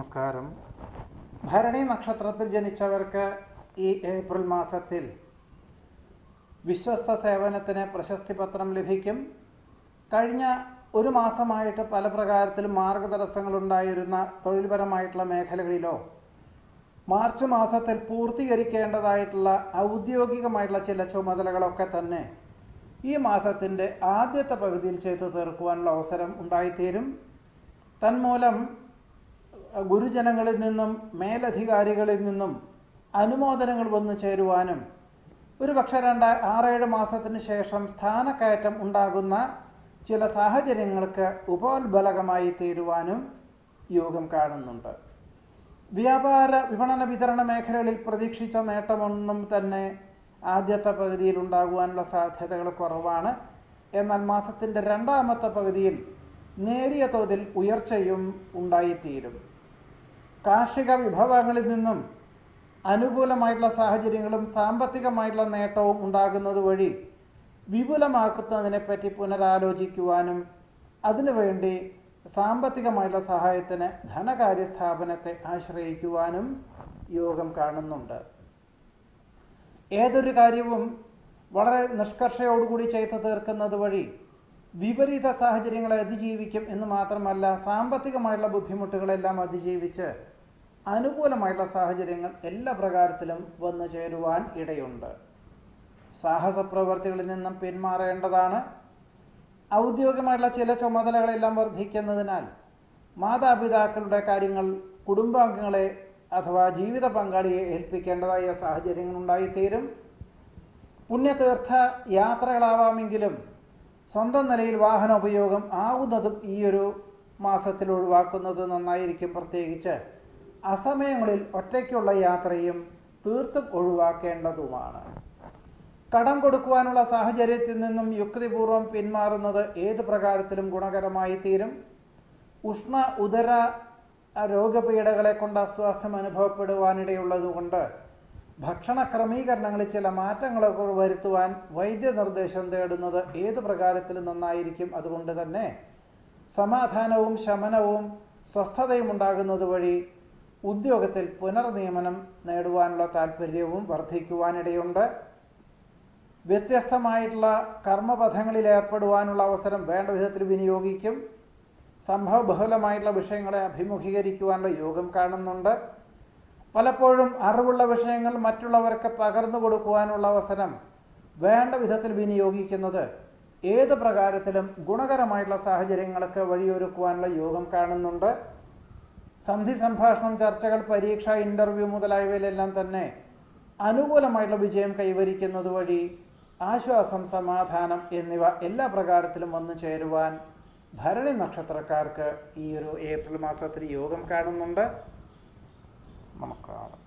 നമസ്കാരം. ഭരണി നക്ഷത്രത്തിൽ ജനിച്ചവർക്ക് ഈ ഏപ്രിൽ മാസത്തിൽ വിശ്വസ്ത സേവനത്തിന് പ്രശസ്തി പത്രം ലഭിക്കും. കഴിഞ്ഞ ഒരു മാസമായിട്ട് പല പ്രകാരത്തിലും മാർഗതടസ്സങ്ങളുണ്ടായിരുന്ന തൊഴിൽപരമായിട്ടുള്ള മേഖലകളിലോ മാർച്ച് മാസത്തിൽ പൂർത്തീകരിക്കേണ്ടതായിട്ടുള്ള ഔദ്യോഗികമായിട്ടുള്ള ചില ചുമതലകളൊക്കെ തന്നെ ഈ മാസത്തിന്റെ ആദ്യത്തെ പകുതിയിൽ ചെയ്തു തീർക്കുവാനുള്ള അവസരം ഉണ്ടായിത്തീരും. തന്മൂലം ഗുരുജനങ്ങളിൽ നിന്നും മേലധികാരികളിൽ നിന്നും അനുമോദനങ്ങൾ വന്നു ചേരുവാനും ഒരു പക്ഷേ രണ്ട് ആറേഴ് മാസത്തിന് ശേഷം സ്ഥാനക്കയറ്റം ഉണ്ടാകുന്ന ചില സാഹചര്യങ്ങൾക്ക് ഉപോത്ബലകമായി തീരുവാനും യോഗം കാണുന്നുണ്ട്. വ്യാപാര വിപണന വിതരണ മേഖലകളിൽ പ്രതീക്ഷിച്ച നേട്ടമൊന്നും തന്നെ ആദ്യത്തെ പകുതിയിൽ ഉണ്ടാകുവാനുള്ള സാധ്യതകൾ കുറവാണ്. എന്നാൽ മാസത്തിന്റെ രണ്ടാമത്തെ പകുതിയിൽ നേരിയ തോതിൽ ഉയർച്ചയും ഉണ്ടായിത്തീരും. കാർഷിക വിഭവങ്ങളിൽ നിന്നും അനുകൂലമായിട്ടുള്ള സാഹചര്യങ്ങളും സാമ്പത്തികമായിട്ടുള്ള നേട്ടവും ഉണ്ടാകുന്നത് വഴി വിപുലമാക്കുന്നതിനെപ്പറ്റി പുനരാലോചിക്കുവാനും അതിനുവേണ്ടി സാമ്പത്തികമായിട്ടുള്ള സഹായത്തിന് ധനകാര്യ സ്ഥാപനത്തെ ആശ്രയിക്കുവാനും യോഗം കാണുന്നുണ്ട്. ഏതൊരു കാര്യവും വളരെ നിഷ്കർഷയോടുകൂടി ചെയ്തു തീർക്കുന്നത് വഴി വിപരീത സാഹചര്യങ്ങളെ അതിജീവിക്കും എന്ന് മാത്രമല്ല സാമ്പത്തികമായുള്ള ബുദ്ധിമുട്ടുകളെല്ലാം അതിജീവിച്ച് അനുകൂലമായിട്ടുള്ള സാഹചര്യങ്ങൾ എല്ലാ പ്രകാരത്തിലും വന്നു ചേരുവാൻ ഇടയുണ്ട്. സാഹസ പ്രവർത്തികളിൽ നിന്നും പിന്മാറേണ്ടതാണ്. ഔദ്യോഗികമായിട്ടുള്ള ചില ചുമതലകളെല്ലാം വർദ്ധിക്കുന്നതിനാൽ മാതാപിതാക്കളുടെ കാര്യങ്ങൾ കുടുംബാംഗങ്ങളെ അഥവാ ജീവിത പങ്കാളിയെ ഏൽപ്പിക്കേണ്ടതായ സാഹചര്യങ്ങൾ ഉണ്ടായിത്തീരും. പുണ്യതീർത്ഥ യാത്രകളാവാമെങ്കിലും സ്വന്തം നിലയിൽ വാഹന ഉപയോഗം ആവുന്നതും ഈ ഒരു മാസത്തിൽ ഒഴിവാക്കുന്നത് നന്നായിരിക്കും. പ്രത്യേകിച്ച് അസമയങ്ങളിൽ ഒറ്റയ്ക്കുള്ള യാത്രയും തീർത്തും ഒഴിവാക്കേണ്ടതുമാണ്. കടം കൊടുക്കുവാനുള്ള സാഹചര്യത്തിൽ നിന്നും യുക്തിപൂർവം പിന്മാറുന്നത് ഏത് പ്രകാരത്തിലും ഗുണകരമായി തീരും. ഉഷ്ണ ഉദര രോഗപീഠകളെ കൊണ്ട് അസ്വാസ്ഥ്യം അനുഭവപ്പെടുവാനിടയുള്ളതുകൊണ്ട് ഭക്ഷണ ക്രമീകരണങ്ങളിൽ ചില മാറ്റങ്ങളൊക്കെ വരുത്തുവാൻ വൈദ്യനിർദ്ദേശം തേടുന്നത് ഏത് പ്രകാരത്തിലും നന്നായിരിക്കും അതുകൊണ്ട് തന്നെ സമാധാനവും ശമനവും സ്വസ്ഥതയും ഉണ്ടാകുന്നത് വഴി ഉദ്യോഗത്തിൽ പുനർനിയമനം നേടുവാനുള്ള താല്പര്യവും വർദ്ധിക്കുവാനിടയുണ്ട്. വ്യത്യസ്തമായിട്ടുള്ള കർമ്മപഥങ്ങളിൽ ഏർപ്പെടുവാനുള്ള അവസരം വേണ്ട വിധത്തിൽ വിനിയോഗിക്കും. സംഭവബഹുലമായിട്ടുള്ള വിഷയങ്ങളെ അഭിമുഖീകരിക്കുവാനുള്ള യോഗം കാണുന്നുണ്ട്. പലപ്പോഴും അറിവുള്ള വിഷയങ്ങൾ മറ്റുള്ളവർക്ക് പകർന്നു കൊടുക്കുവാനുള്ള അവസരം വേണ്ട വിധത്തിൽ വിനിയോഗിക്കുന്നത് ഏത് പ്രകാരത്തിലും ഗുണകരമായിട്ടുള്ള സാഹചര്യങ്ങൾക്ക് വഴിയൊരുക്കുവാനുള്ള യോഗം കാണുന്നുണ്ട്. സന്ധി സംഭാഷണം ചർച്ചകൾ പരീക്ഷ ഇന്റർവ്യൂ മുതലായവയിലെല്ലാം തന്നെ അനുകൂലമായിട്ടുള്ള വിജയം കൈവരിക്കുന്നത് വഴി ആശ്വാസം സമാധാനം എന്നിവ എല്ലാ പ്രകാരത്തിലും വന്നു ചേരുവാൻ ഭരണി നക്ഷത്രക്കാർക്ക് ഈ ഒരു ഏപ്രിൽ മാസത്തിൽ യോഗം കാണുന്നുണ്ട്. നമസ്കാരം